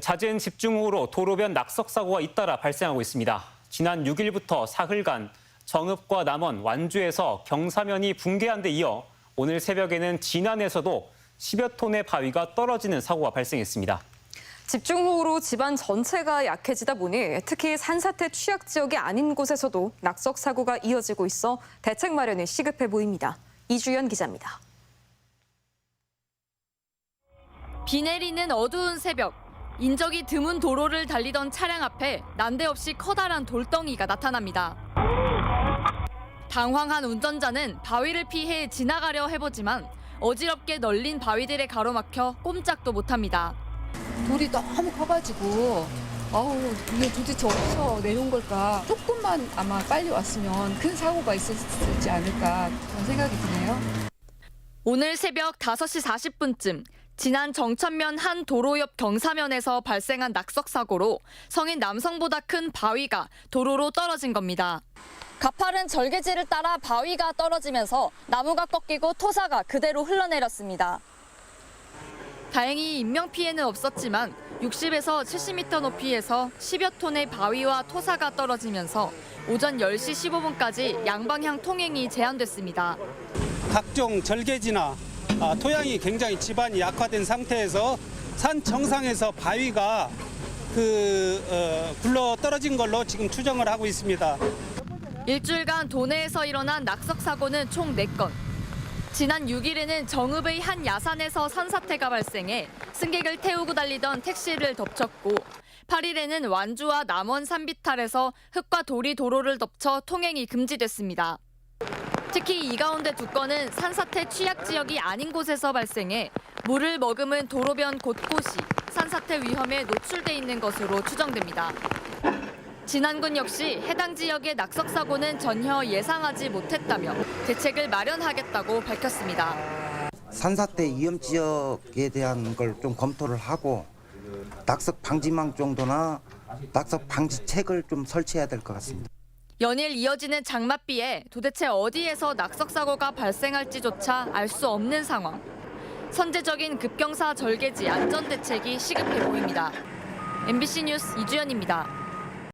잦은 집중호우로 도로변 낙석 사고가 잇따라 발생하고 있습니다. 지난 6일부터 사흘간 정읍과 남원, 완주에서 경사면이 붕괴한 데 이어 오늘 새벽에는 진안에서도 10여 톤의 바위가 떨어지는 사고가 발생했습니다. 집중호우로 집안 전체가 약해지다 보니 특히 산사태 취약 지역이 아닌 곳에서도 낙석 사고가 이어지고 있어 대책 마련이 시급해 보입니다. 이주연 기자입니다. 비 내리는 어두운 새벽, 인적이 드문 도로를 달리던 차량 앞에 난데없이 커다란 돌덩이가 나타납니다. 당황한 운전자는 바위를 피해 지나가려 해보지만 어지럽게 널린 바위들에 가로막혀 꼼짝도 못합니다. 돌이 너무 커가지고 아우 이게 도대체 어디서 내려온 걸까 조금만 아마 빨리 왔으면 큰 사고가 있었지 않을까 그런 생각이 드네요. 오늘 새벽 5시 40분쯤 지난 정천면 한 도로 옆 경사면에서 발생한 낙석 사고로 성인 남성보다 큰 바위가 도로로 떨어진 겁니다. 가파른 절개지를 따라 바위가 떨어지면서 나무가 꺾이고 토사가 그대로 흘러내렸습니다. 다행히 인명 피해는 없었지만 60에서 70m 높이에서 10여 톤의 바위와 토사가 떨어지면서 오전 10시 15분까지 양방향 통행이 제한됐습니다. 각종 절개지나 아, 토양이 굉장히 지반이 약화된 상태에서 산 정상에서 바위가 그 어, 굴러 떨어진 걸로 지금 추정을 하고 있습니다. 일주일간 도내에서 일어난 낙석 사고는 총 4건. 지난 6일에는 정읍의 한 야산에서 산사태가 발생해 승객을 태우고 달리던 택시를 덮쳤고 8일에는 완주와 남원 산비탈에서 흙과 돌이 도로를 덮쳐 통행이 금지됐습니다. 특히 이 가운데 두 건은 산사태 취약 지역이 아닌 곳에서 발생해 물을 머금은 도로변 곳곳이 산사태 위험에 노출돼 있는 것으로 추정됩니다. 진안군 역시 해당 지역의 낙석 사고는 전혀 예상하지 못했다며 대책을 마련하겠다고 밝혔습니다. 산사태 위험 지역에 대한 걸 좀 검토를 하고 낙석 방지망 정도나 낙석 방지책을 좀 설치해야 될 것 같습니다. 연일 이어지는 장맛비에 도대체 어디에서 낙석 사고가 발생할지조차 알 수 없는 상황. 선제적인 급경사 절개지 안전 대책이 시급해 보입니다. MBC 뉴스 이주연입니다.